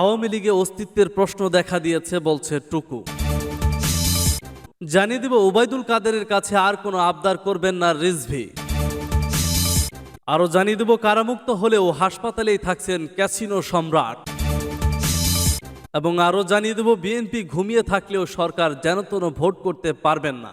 আওয়ামী লীগে অস্তিত্বের প্রশ্ন দেখা দিয়েছে, বলছে টুকু। জানিয়ে দেব, ওবায়দুল কাদেরের কাছে আর কোনো আবদার করবেন না রিজভি। আরও জানিয়ে দেব, কারামুক্ত হলেও হাসপাতালেই থাকছেন ক্যাসিনো সম্রাট। এবং আরও জানিয়ে দেব, বিএনপি ঘুমিয়ে থাকলেও সরকার যেন তেন ভোট করতে পারবেন না।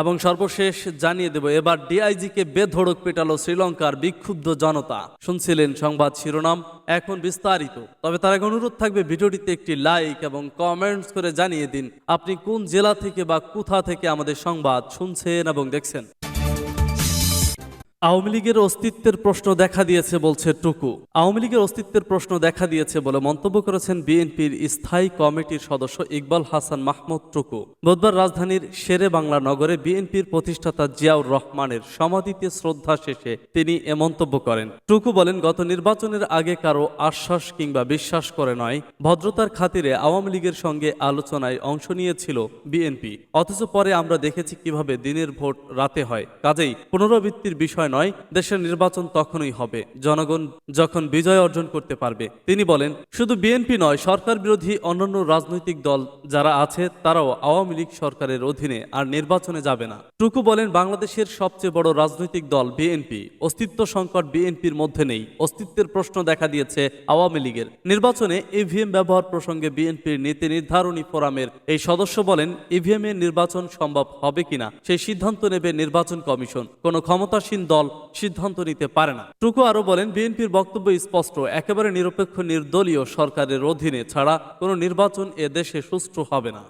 এবং সর্বশেষ জানিয়ে দেব, এবার ডিআইজিকে বেধড়ক পেটালো শ্রীলঙ্কার বিক্ষুব্ধ জনতা। শুনছিলেন সংবাদ শিরোনাম, এখন বিস্তারিত। তবে তার এক অনুরোধ থাকবে, ভিডিওটিতে একটি লাইক এবং কমেন্টস করে জানিয়ে দিন, আপনি কোন জেলা থেকে বা কোথা থেকে আমাদের সংবাদ শুনছেন এবং দেখছেন। আওয়ামী লীগের অস্তিত্বের প্রশ্ন দেখা দিয়েছে বলছে টুকু। আওয়ামী লীগের অস্তিত্বের প্রশ্ন দেখা দিয়েছে বলে মন্তব্য করেছেন বিএনপির স্থায়ী কমিটির সদস্য ইকবাল হাসান মাহমুদ টুকু। বুধবার রাজধানীর শেরে বাংলা নগরে বিএনপির প্রতিষ্ঠাতা জিয়াউর রহমানের সমাধিতে শ্রদ্ধা শেষে তিনি এ মন্তব্য করেন। টুকু বলেন, গত নির্বাচনের আগে কারও আশ্বাস কিংবা বিশ্বাস করে নয়। ভদ্রতার খাতিরে আওয়ামী লীগের সঙ্গে আলোচনায় অংশ নিয়েছিল বিএনপি। অথচ পরে আমরা দেখেছি কীভাবে দিনের ভোট রাতে হয়। কাজেই পুনরাবৃত্তির বিষয় নয়, দেশের নির্বাচন তখনই হবে। জনগণ যখন বিজয় অর্জন করতে পারবে, তিনি বলেন, শুধু বিএনপি নয়, সরকার বিরোধী অন্যান্য রাজনৈতিক দল যারা আছে, তারাও আওয়ামী লীগ সরকারের অধীনে আর নির্বাচনে যাবে না। টুকু বলেন, বাংলাদেশের সবচেয়ে বড় রাজনৈতিক দল বিএনপি। অস্তিত্ব সংকট বিএনপির মধ্যে নেই। অস্তিত্বের প্রশ্ন দেখা দিয়েছে আওয়ামী লীগের। নির্বাচনে ইভিএম ব্যবহার প্রসঙ্গে বিএনপির নীতি নির্ধারণী ফোরামের এই সদস্য বলেন ইভিএম এর নির্বাচন সম্ভব হবে কিনা, সেই সিদ্ধান্ত নেবে নির্বাচন কমিশন। কোনো ক্ষমতাসীন দল সিদ্ধান্ত নিতে পারে না। টুকু আরও বলেন, বিএনপির বক্তব্য স্পষ্ট, একেবারে নিরপেক্ষ নির্দলীয় সরকারের অধীনে ছাড়া কোনো নির্বাচন এ দেশে সুষ্ঠু হবে না।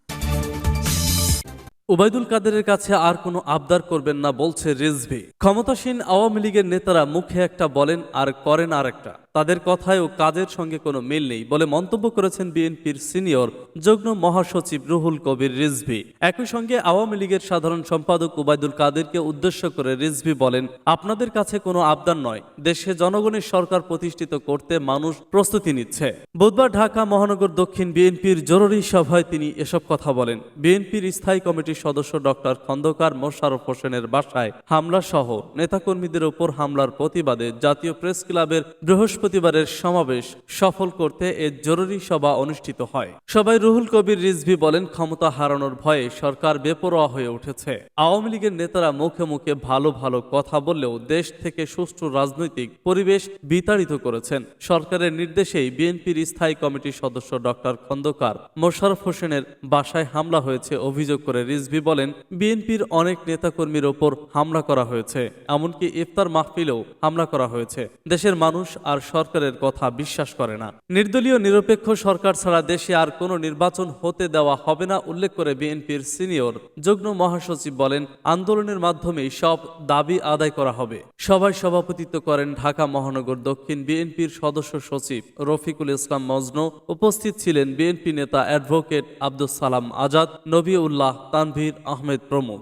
ওবায়দুল কাদেরের কাছে আর কোনো আবদার করবেন না, বলছে রিজভি। ক্ষমতাসীন আওয়ামী লীগের নেতারা মুখে একটা বলেন আর করেন আর একটা। তাদের কথায় ও কাজের সঙ্গে কোনো মিল নেই বলে মন্তব্য করেছেন বিএনপির সিনিয়র যুগ্ম মহাসচিব রুহুল কবির রিজভি। একই সঙ্গে আওয়ামী লীগের সাধারণ সম্পাদক ওবায়দুল কাদেরকে উদ্দেশ্য করে রিজভি বলেন, আপনাদের কাছে কোনো আবদার নয়। দেশে জনগণের সরকার প্রতিষ্ঠিত করতে মানুষ প্রস্তুতি নিচ্ছে। বুধবার ঢাকা মহানগর দক্ষিণ বিএনপির জরুরি সভায় তিনি এসব কথা বলেন। বিএনপির স্থায়ী কমিটির সদস্য ডক্টর খন্দকার মোশারফ হোসেনের বাসায় হামলা সহ নেতাকর্মীদের উপর হামলার প্রতিবাদে জাতীয় প্রেস ক্লাবের বৃহস্পতিবারের সমাবেশ সফল করতে এ জরুরি সভা অনুষ্ঠিত হয়। সবাই রুহুল কবির রিজভি বলেন, ক্ষমতা হারানোর ভয়ে সরকার বেপরোয়া হয়ে উঠেছে। আওয়ামী লীগের নেতারা মুখে মুখে ভালো ভালো কথা বললেও দেশ থেকে সুষ্ঠু রাজনৈতিক পরিবেশ বিতাড়িত করেছেন। সরকারের নির্দেশেই বিএনপির স্থায়ী কমিটির সদস্য ডক্টর খন্দকার মোশারফ হোসেনের বাসায় হামলা হয়েছে, অভিযোগ করে রিজভি বলেন, বিএনপির অনেক নেতাকর্মীর ওপর হামলা করা হয়েছে, এমনকি ইফতার মাহফিলেও হামলা করা হয়েছে। দেশের মানুষ আর সরকারের কথা বিশ্বাস করে না। নির্দলীয় নিরপেক্ষ সরকার ছাড়া দেশে আর কোনো নির্বাচন হতে দেওয়া হবে না, উল্লেখ করে বিএনপির সিনিয়র যুগ্ম মহাসচিব বলেন, আন্দোলনের মাধ্যমেই সব দাবি আদায় করা হবে। সভায় সভাপতিত্ব করেন ঢাকা মহানগর দক্ষিণ বিএনপির সদস্য সচিব রফিকুল ইসলাম মজনু। উপস্থিত ছিলেন বিএনপি নেতা অ্যাডভোকেট আব্দুল সালাম আজাদ, নবিউল্লাহ তানভীর আহমেদ প্রমুখ।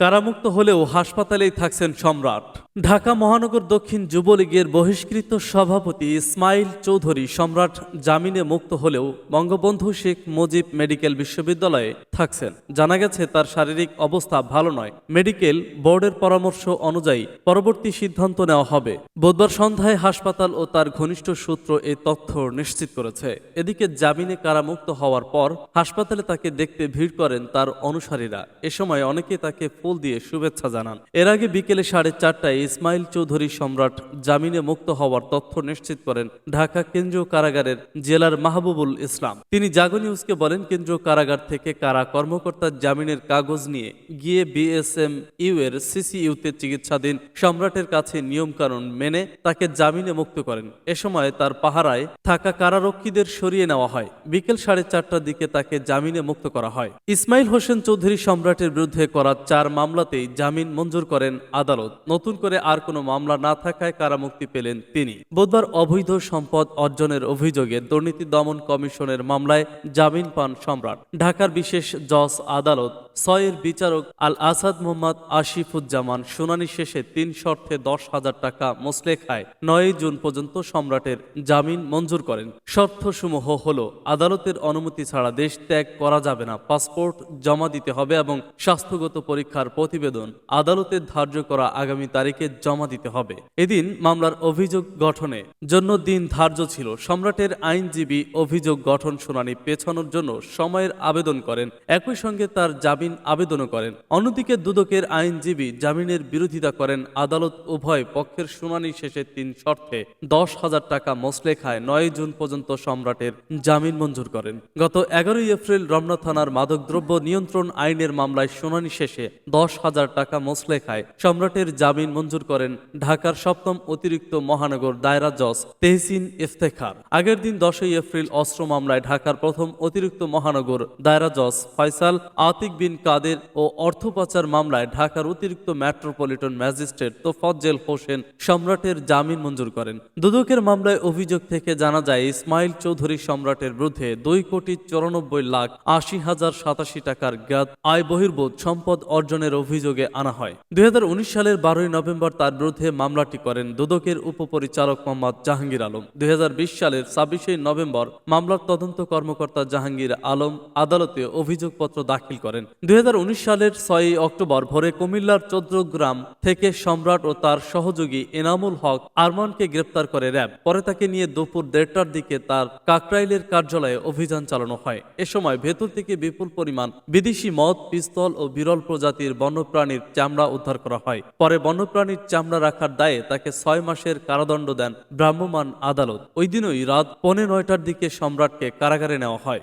কারামুক্ত হলেও হাসপাতালেই থাকছেন সম্রাট। ঢাকা মহানগর দক্ষিণ যুবলীগের বহিষ্কৃত সভাপতি ইসমাইল চৌধুরী সম্রাট জামিনে মুক্ত হলেও বঙ্গবন্ধু শেখ মুজিব মেডিকেল বিশ্ববিদ্যালয়ে থাকছেন। জানা গেছে তার শারীরিক অবস্থা ভালো নয়। মেডিকেল বোর্ডের পরামর্শ অনুযায়ী পরবর্তী সিদ্ধান্ত নেওয়া হবে। বুধবার সন্ধ্যায় হাসপাতাল ও তার ঘনিষ্ঠ সূত্র এই তথ্য নিশ্চিত করেছে। এদিকে জামিনে কারামুক্ত হওয়ার পর হাসপাতালে তাকে দেখতে ভিড় করেন তার অনুসারীরা। এ সময় অনেকে তাকে ফুল দিয়ে শুভেচ্ছা জানান। এর আগে বিকেলে সাড়ে চারটায় ইসমাইল চৌধুরী সম্রাট জামিনে মুক্ত হওয়ার তথ্য নিশ্চিত করেন ঢাকা কেন্দ্রীয় কারাগারের জেলার মাহবুবুল ইসলাম। তিনি জাগো নিউজকে বলেন, কেন্দ্রীয় কারাগার থেকে কারা কর্মকর্তার জামিনের কাগজ নিয়ে গিয়ে বিএসএম ইউ এর সিসিইউতে চিকিৎসাধীন সম্রাটের কাছে নিয়মকানুন মেনে তাকে জামিনে মুক্ত করেন। এ সময় তার পাহারায় থাকা কারারক্ষীদের সরিয়ে নেওয়া হয়। বিকেল সাড়ে চারটার দিকে তাকে জামিনে মুক্ত করা হয়। ইসমাইল হোসেন চৌধুরী সম্রাটের বিরুদ্ধে করা চার মামলাতেই জামিন মঞ্জুর করেন আদালত। নতুন করে আর কোনো মামলা না থাকায় কারামুক্তি পেলেন তিনি। বুধবার অবৈধ সম্পদ অর্জনের অভিযোগে দুর্নীতি দমন কমিশনের মামলায় জামিন পান সম্রাট। ঢাকার বিশেষ জজ আদালত ছয়ের বিচারক আল আসাদ মোহাম্মদ আশিফুজ্জামান শুনানি শেষে তিন শর্তে দশ হাজার টাকা মোসলেখায় নয় জুন পর্যন্ত সম্রাটের জামিন মঞ্জুর করেন। শর্তসমূহ হল, আদালতের অনুমতি ছাড়া দেশ ত্যাগ করা যাবে না, পাসপোর্ট জমা দিতে হবে এবং স্বাস্থ্যগত পরীক্ষার প্রতিবেদন, আদালতের ধার্য করা আগামী তারিখে জমা দিতে হবে। এদিন মামলার অভিযোগ গঠনে জন্য দিন ধার্য ছিল। সম্রাটের আইনজীবী অভিযোগ গঠন শুনানি পেছানোর জন্য সময়ের আবেদন করেন। একই সঙ্গে তার জামিন আবেদনও করেন। অন্যদিকে দুদকের আইনজীবী জামিনের বিরোধিতা করেন। আদালত উভয় পক্ষের শুনানি শেষে তিন শর্তে দশ হাজার টাকা মোসলেখায় নয় জুন পর্যন্ত সম্রাটের জামিন মঞ্জুর করেন। গত এগারোই এপ্রিল রমনা থানার মাদকদ্রব্য নিয়ন্ত্রণ আইনের মামলায় শুনানি শেষে দশ হাজার টাকা মোসলেখায় সম্রাটের জামিন মঞ্জুর করেন ঢাকার সপ্তম অতিরিক্ত মহানগর দায়রা জজ তেহসিন ইফতেখার। আগের দিন দশই এপ্রিল অস্ত্র মামলায় ঢাকার প্রথম অতিরিক্ত মহানগর দায়রা জজ ফয়সাল আতিক বিন কাদের ও অর্থ পাচার মামলায় ঢাকার অতিরিক্ত মেট্রোপলিটন ম্যাজিস্ট্রেট তোফাজ্জেল হোসেন সম্রাটের জামিন মঞ্জুর করেন। দুদকের মামলায় অভিযোগ থেকে জানা যায়, ইসমাইল চৌধুরী সম্রাটের বিরুদ্ধে দুই কোটি চৌরানব্বই লাখ আশি হাজার সাতাশি টাকার জ্ঞাত আয় বহির্ভূত সম্পদ অর্জনের অভিযোগে আনা হয়। দুই হাজার উনিশ সালের বারোই নভেম্বর তার বিরুদ্ধে মামলাটি করেন দুদকের উপপরিচালক মোহাম্মদ জাহাঙ্গীর আলম। দুই সালের ছাব্বিশে নভেম্বর মামলার তদন্ত কর্মকর্তা জাহাঙ্গীর আলম আদালতে অভিযোগপত্র দাখিল করেন। দুই সালের ছয়ই অক্টোবর ভোরে কুমিল্লার চৌদ্রগ্রাম থেকে সম্রাট ও তার সহযোগী এনামুল হক আরমানকে গ্রেপ্তার করে র্যাব। পরে তাকে নিয়ে দুপুর দেড়টার দিকে তার কাকরাইলের কার্যালয়ে অভিযান চালানো হয়। এ সময় ভেতর থেকে বিপুল পরিমাণ বিদেশি মদ, পিস্তল ও বিরল প্রজাতির বন্যপ্রাণীর চামড়া উদ্ধার করা হয়। পরে বন্যপ্রাণীর চামড়া রাখার দায়ে তাকে ছয় মাসের কারাদণ্ড দেন ভ্রাম্যমাণ আদালত। ওই দিনই রাত পৌনে নয়টার দিকে সম্রাটকে কারাগারে নেওয়া হয়।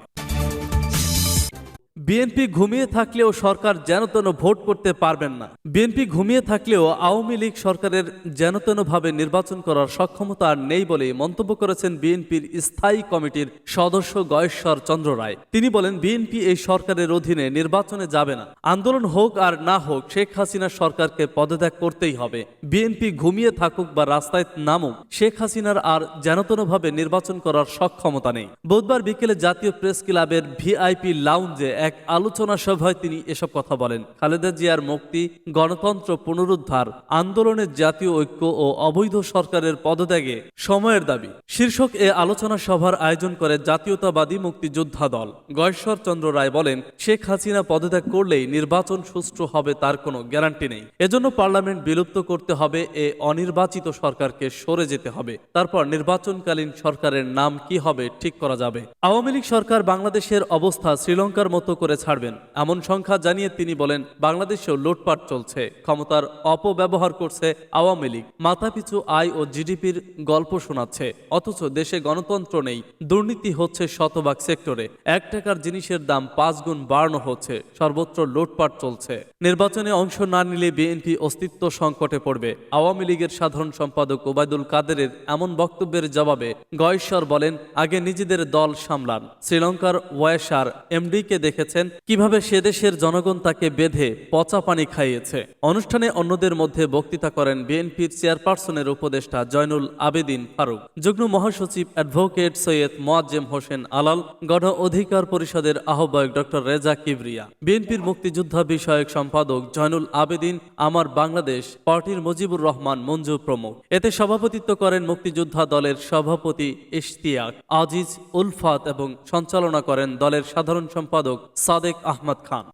বিএনপি ঘুমিয়ে থাকলেও সরকার যেন তেন ভোট করতে পারবেন না। বিএনপি ঘুমিয়ে থাকলেও আওয়ামী লীগ সরকারের যেন ভাবে নির্বাচন করার সক্ষমতা আর নেই বলে মন্তব্য করেছেন বিএনপির স্থায়ী কমিটির সদস্য গয়েশ্বর চন্দ্র রায়। তিনি বলেন, বিএনপি এই সরকারের অধীনে নির্বাচনে যাবে না। আন্দোলন হোক আর না হোক, শেখ হাসিনা সরকারকে পদত্যাগ করতেই হবে। বিএনপি ঘুমিয়ে থাকুক বা রাস্তায় নামুক, শেখ হাসিনার আর যেন ভাবে নির্বাচন করার সক্ষমতা নেই। বুধবার বিকেলে জাতীয় প্রেস ক্লাবের ভিআইপি লাউঞ্জে এক আলোচনা সভায় তিনি এসব কথা বলেন। খালেদা জিয়ার মুক্তি, গণতন্ত্র পুনরুদ্ধার, আন্দোলনের জাতীয় ঐক্য ও অবৈধ সরকারের পদত্যাগে সময়ের দাবি। শীর্ষক এ আলোচনা সভার আয়োজন করে জাতীয়তাবাদী মুক্তিযোদ্ধা দল। গয়েশ্বর চন্দ্র রায় বলেন, শেখ হাসিনা পদত্যাগ করলেই নির্বাচন সুষ্ঠু হবে তার কোনো গ্যারান্টি নেই। এজন্য পার্লামেন্ট বিলুপ্ত করতে হবে, এ অনির্বাচিত সরকারকে সরে যেতে হবে। তারপর নির্বাচনকালীন সরকারের নাম কি হবে ঠিক করা যাবে। আওয়ামী লীগ সরকার বাংলাদেশের অবস্থা শ্রীলঙ্কার মতো করে ছাড়বেন। এমন সংখ্যা জানিয়ে তিনি বলেন, বাংলাদেশেও লুটপাট চলছে। ক্ষমতার অপব্যবহার করছে আওয়ামী লীগ। মাথাপিছু আয় ও জিডিপির গল্প শোনাচ্ছে। অথচ দেশে গণতন্ত্র নেই, দুর্নীতি হচ্ছে শতভাগ সেক্টরে। এক টাকার জিনিসের দাম পাঁচ গুণ বাড়ানো হচ্ছে। সর্বত্র লুটপাট চলছে। নির্বাচনে অংশ না নিলে বিএনপি অস্তিত্ব সংকটে পড়বে। আওয়ামী লীগের সাধারণ সম্পাদক ওবায়দুল কাদেরের এমন বক্তব্যের জবাবে গয়েশ্বর বলেন, আগে নিজেদের দল সামলান। শ্রীলঙ্কার ওয়াসার এমডিকে দেখেছেন কীভাবে সে দেশের জনগণ তাকে বেঁধে পচা পানি খাইয়েছে। অনুষ্ঠানে অন্যদের মধ্যে বক্তৃতা করেন বিএনপির চেয়ারপারসনের উপদেষ্টা জয়নুল আবেদিন ফারুক। যুগ্ম মহাসচিব অ্যাডভোকেট সৈয়দ মোয়াজ্জেম হোসেন আলাল, গণ অধিকার পরিষদের আহ্বায়ক ডক্টর রেজা কিবরিয়া। বিএনপির মুক্তিযোদ্ধা বিষয়ক সম্পাদক জয়নুল আবেদিন, আমার বাংলাদেশ পার্টির মুজিবুর রহমান মঞ্জু প্রমুখ। এতে সভাপতিত্ব করেন মুক্তিযোদ্ধা দলের সভাপতি ইশতিয়াক আজিজ উলফাত এবং সঞ্চালনা করেন দলের সাধারণ সম্পাদক সাদেক আহমদ খান।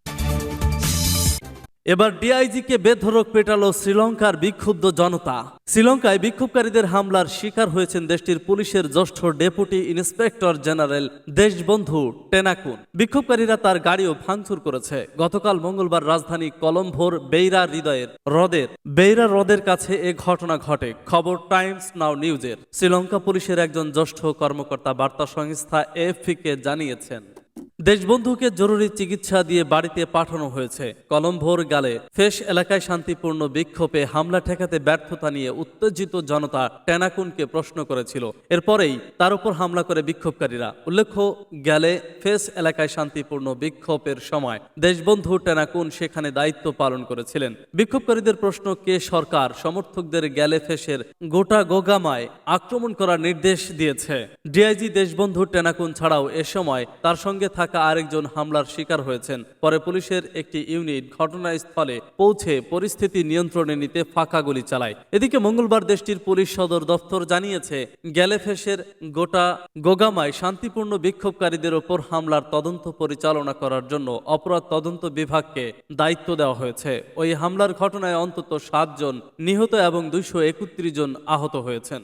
এবার ডিআইজিকে বেধরক পেটালো শ্রীলঙ্কার বিক্ষুব্ধ জনতা। শ্রীলঙ্কায় বিক্ষোভকারীদের হামলার শিকার হয়েছেন দেশটির পুলিশের জ্যেষ্ঠ deputy inspector general Deshabandhu Tennakoon. বিক্ষোভকারীরা তার গাড়িও ভাঙচুর করেছে। গতকাল মঙ্গলবার রাজধানী কলম্বোর বেইরা হৃদয়ের হ্রদের বেইরা হ্রদের কাছে এ ঘটনা ঘটে। খবর টাইমস নাও নিউজের। শ্রীলঙ্কা পুলিশের একজন জ্যেষ্ঠ কর্মকর্তা বার্তা সংস্থা এএফপিকে জানিয়েছেন। দেশবন্ধুকে জরুরি চিকিৎসা দিয়ে বাড়িতে পাঠানো হয়েছে। কলম্বোর গালে ফেস এলাকায় শান্তিপূর্ণ বিক্ষোভে হামলা ঠেকাতে ব্যর্থতা নিয়ে উত্তেজিত জনতা টেনাকুনকে প্রশ্ন করেছিল। এরপরেই তার উপর হামলা করে বিক্ষোভকারীরা। উল্লেখ্য, গেলে ফেস এলাকায় শান্তিপূর্ণ বিক্ষোভের সময় দেশবন্ধু টেনাকুন সেখানে দায়িত্ব পালন করেছিলেন। বিক্ষোভকারীদের প্রশ্ন, কে সরকার? সমর্থকদের গ্যালে ফেসের গোটা গোগামায় আক্রমণ করার নির্দেশ দিয়েছে। ডিআইজি দেশবন্ধু টেনাকুন ছাড়াও এ সময় তার সঙ্গে থাকা থাকা আরেকজন হামলার শিকার হয়েছেন। পরে পুলিশের একটি ইউনিট ঘটনাস্থলে পৌঁছে পরিস্থিতি নিয়ন্ত্রণে নিতে ফাঁকা গুলি চালায়। এদিকে মঙ্গলবার দেশটির পুলিশ সদর দফতর জানিয়েছে গ্যালেফেসের গোটা গোগামায় শান্তিপূর্ণ বিক্ষোভকারীদের ওপর হামলার তদন্ত পরিচালনা করার জন্য অপরাধ তদন্ত বিভাগকে দায়িত্ব দেওয়া হয়েছে। ওই হামলার ঘটনায় অন্তত সাতজন নিহত এবং দুইশো একত্রিশ জন আহত হয়েছেন।